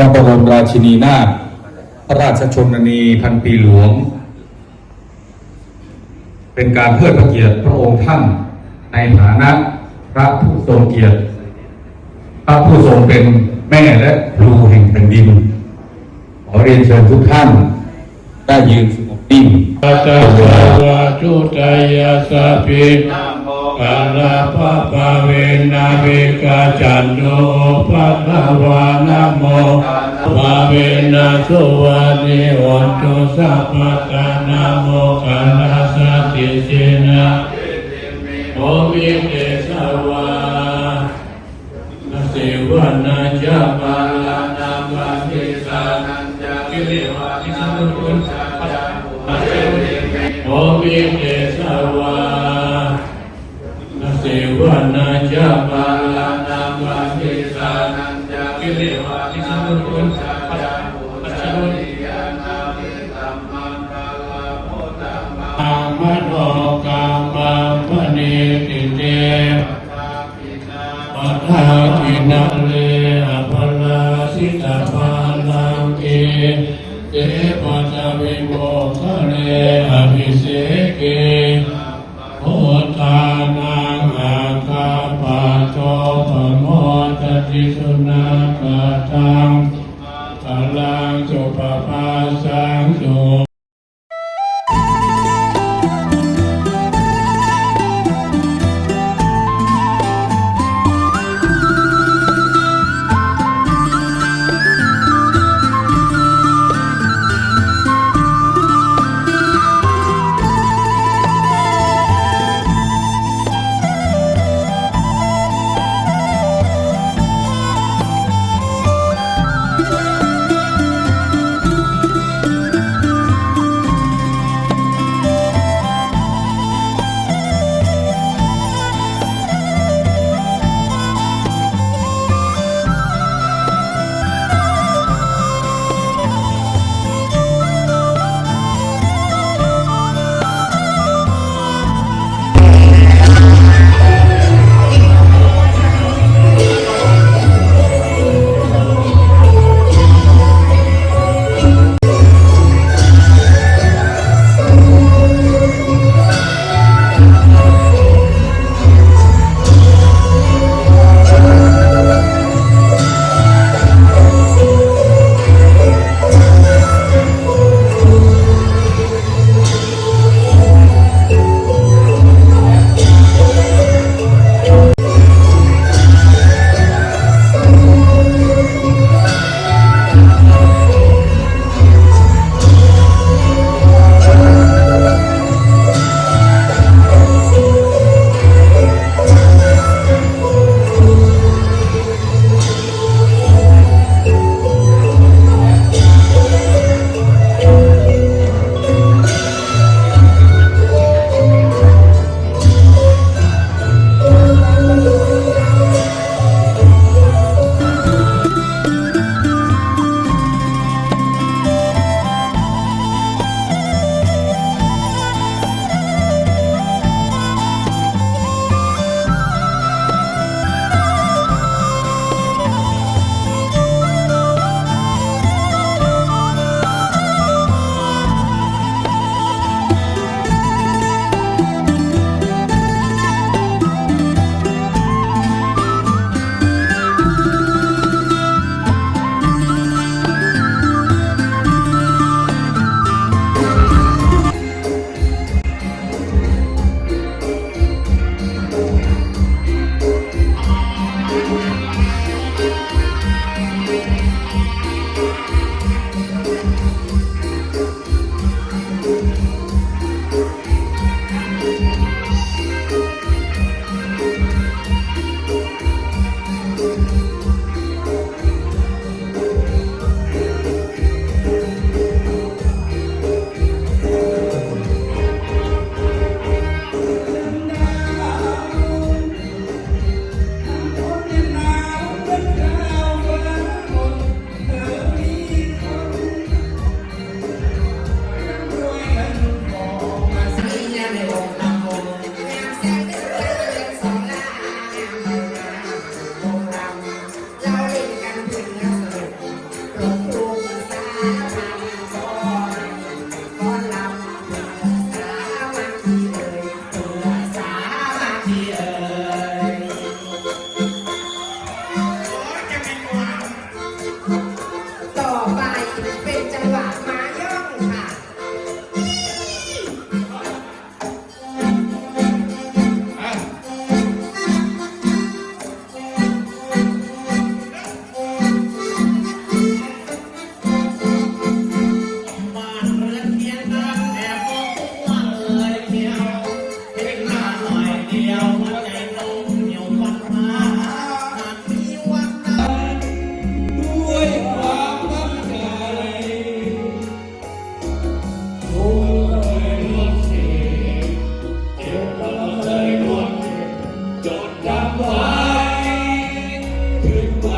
พระบรมราชินีนาถพระราชชนนีพันปีหลวง เป็นการเทิดพระเกียรติพระองค์ท่านในฐานะพระผู้ทรงเกียรติ พระผู้ทรงเป็นแม่และครูแห่งแผ่นดิน ขอเรียนเชิญทุกท่านได้ยืนสงบนิ่งปัตตวะจุตยาสพิ กาลาภะปะเวนะเวกาจันโนปัตตวานะโมปะเวนะสุวานิวันตุสัพพะกานะโมกาลาสติเสนะโอวิเตสวาสิวันะจาปาลานามาทิสานันจากิริวาทิสัมพุทธะโอวิเต วานาจาปาลานามาทิสานันจากิริวาทิสัมพุทธะปัจจุบันยานามิสัมมันตาลาโพธัมมามัโนกามาปณิติเตปัทาคินาเลอภลาสิตาภาลังเกเตปัจวิโมกะเลอภิเสเกโหตา ก Everybody